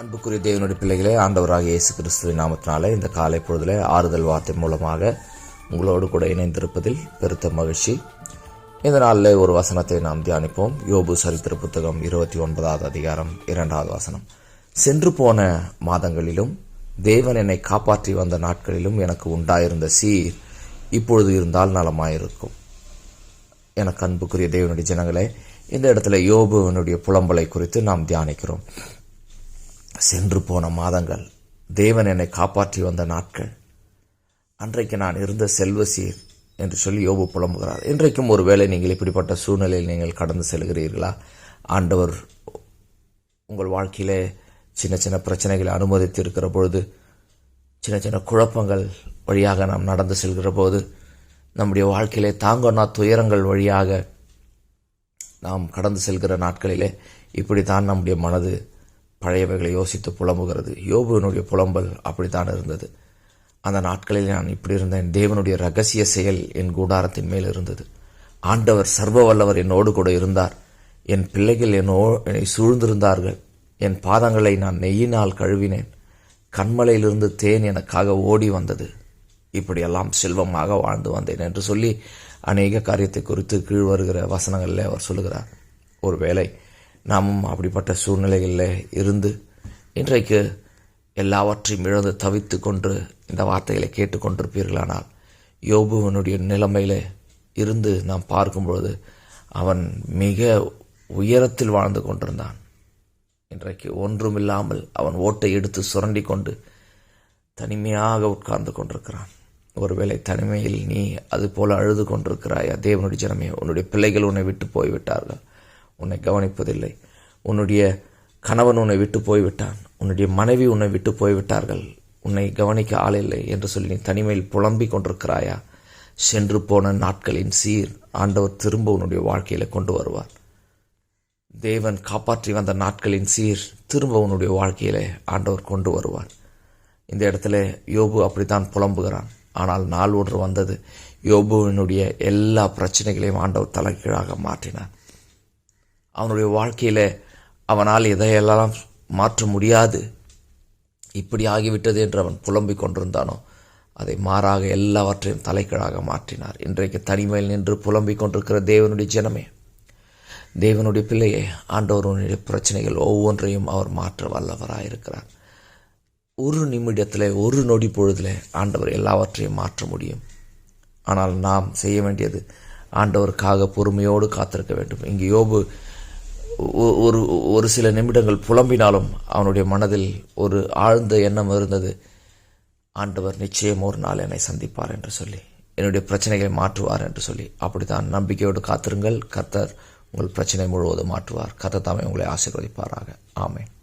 அன்புக்குரிய தேவனுடைய பிள்ளைகளே ஆண்டவராக இயேசு கிறிஸ்துவின் நாமத்தினாலே இந்த காலை பொழுதில் ஆறுதல் வார்த்தை மூலமாக உங்களோடு கூட இணைந்திருப்பதில் பெருத்த மகிழ்ச்சி. இந்த நாளில் ஒரு வசனத்தை நாம் தியானிப்போம். யோபு சரித்திர புத்தகம் இருபத்தி ஒன்பதாவது அதிகாரம் இரண்டாவது வசனம். சென்று போன மாதங்களிலும் தேவன் என்னை காப்பாற்றி வந்த நாட்களிலும் எனக்கு உண்டாயிருந்த சீர் இப்பொழுது இருந்தால் நலமாயிருக்கும். எனக்கு அன்புக்குரிய தேவனுடைய ஜனங்களே இந்த இடத்துல யோபுவனுடைய புலம்பலை குறித்து நாம் தியானிக்கிறோம். சென்று போன மாதங்கள் தேவன் என்னை காப்பாற்றி வந்த நாட்கள். அன்றைக்கு நான் இருந்த செல்வசீர் என்று சொல்லி யோபு புலம்புகிறார். இன்றைக்கும் ஒருவேளை நீங்கள் இப்படிப்பட்ட சூழ்நிலையில் நீங்கள் கடந்து செல்கிறீர்களா? ஆண்டவர் உங்கள் வாழ்க்கையிலே சின்ன சின்ன பிரச்சனைகளை அனுமதித்து இருக்கிற பொழுது சின்ன சின்ன குழப்பங்கள் வழியாக நாம் நடந்து செல்கிற போது நம்முடைய வாழ்க்கையிலே தாங்கொன்னா துயரங்கள் வழியாக நாம் கடந்து செல்கிற நாட்களிலே இப்படித்தான் நம்முடைய மனது பழையவைகளை யோசித்து புலம்புகிறது. யோபுவனுடைய புலம்பல் அப்படித்தான் இருந்தது. அந்த நாட்களில் நான் இப்படி இருந்தேன். தேவனுடைய ரகசிய செயல் என் கூடாரத்தின் மேல் இருந்தது. ஆண்டவர் சர்வ வல்லவர் என்னோடு கூட இருந்தார். என் பிள்ளைகள் என்னோ என்னை சூழ்ந்திருந்தார்கள். என் பாதங்களை நான் நெய்யினால் கழுவினேன். கண்மலையிலிருந்து தேன் எனக்காக ஓடி வந்தது. இப்படியெல்லாம் செல்வமாக வாழ்ந்து வந்தேன் என்று சொல்லி அநேக காரியத்தை குறித்து கீழ் வருகிற வசனங்களில் அவர் சொல்லுகிறார். ஒருவேளை நாமும் அப்படிப்பட்ட சூழ்நிலைகளில் இருந்து இன்றைக்கு எல்லாவற்றையும் இழந்து தவித்து கொண்டு இந்த வார்த்தைகளை கேட்டுக்கொண்டிருப்பீர்களானால் யோபுவனுடைய நிலைமையில் இருந்து நாம் பார்க்கும்பொழுது அவன் மிக உயரத்தில் வாழ்ந்து கொண்டிருந்தான். இன்றைக்கு ஒன்றுமில்லாமல் அவன் ஓட்டை எடுத்து சுரண்டி கொண்டு தனிமையாக உட்கார்ந்து கொண்டிருக்கிறான். ஒருவேளை தனிமையில் நீ அது போல அழுது கொண்டிருக்கிறாயா? தேவனுடைய ஜனமே உன்னுடைய பிள்ளைகள் உன்னை விட்டு போய்விட்டார்கள். உன்னை கவனிப்பதில்லை. உன்னுடைய கணவன் உன்னை விட்டு போய்விட்டான். உன்னுடைய மனைவி உன்னை விட்டு போய்விட்டார்கள். உன்னை கவனிக்க ஆள் இல்லை என்று சொல்லி நீ தனிமையில் புலம்பிக் கொண்டிருக்கிறாயா? சென்று போன நாட்களின் சீர் ஆண்டவர் திரும்ப உன்னுடைய வாழ்க்கையில கொண்டு வருவார். தேவன் காப்பாற்றி வந்த நாட்களின் சீர் திரும்ப உன்னுடைய வாழ்க்கையிலே ஆண்டவர் கொண்டு வருவார். இந்த இடத்துல யோபு அப்படித்தான் புலம்புகிறான். ஆனால் நாள் ஒன்று வந்தது. யோபுவினுடைய எல்லா பிரச்சனைகளையும் ஆண்டவர் தலைகீழாக மாற்றினார். அவனுடைய வாழ்க்கையில் அவனால் எதையெல்லாம் மாற்ற முடியாது. இப்படி ஆகிவிட்டது என்று அவன் புலம்பிக் கொண்டிருந்தானோ அதை மாறாக எல்லாவற்றையும் தலைக்கீழாக மாற்றினார். இன்றைக்கு தனிமையில் நின்று புலம்பிக் கொண்டிருக்கிற தேவனுடைய ஜனமே தேவனுடைய பிள்ளையே ஆண்டவருடைய பிரச்சனைகள் ஒவ்வொன்றையும் அவர் மாற்ற வல்லவராயிருக்கிறார். ஒரு நிமிடத்தில் ஒரு நொடி பொழுதில் ஆண்டவர் எல்லாவற்றையும் மாற்ற முடியும். ஆனால் நாம் செய்ய வேண்டியது ஆண்டவருக்காக பொறுமையோடு காத்திருக்க வேண்டும். இங்கே யோபு ஒரு ஒரு சில நிமிடங்கள் புலம்பினாலும் அவனுடைய மனதில் ஒரு ஆழ்ந்த எண்ணம் இருந்தது. ஆண்டவர் நிச்சயம் ஒரு நாள் என்னை சந்திப்பார் என்று சொல்லி என்னுடைய பிரச்சனைகளை மாற்றுவார் என்று சொல்லி அப்படித்தான் நம்பிக்கையோடு காத்திருங்கள். கர்த்தர் உங்கள் பிரச்சனை முழுவதும் மாற்றுவார். கர்த்தர் தாமே உங்களை ஆசீர்வதிப்பாராக. ஆமேன்.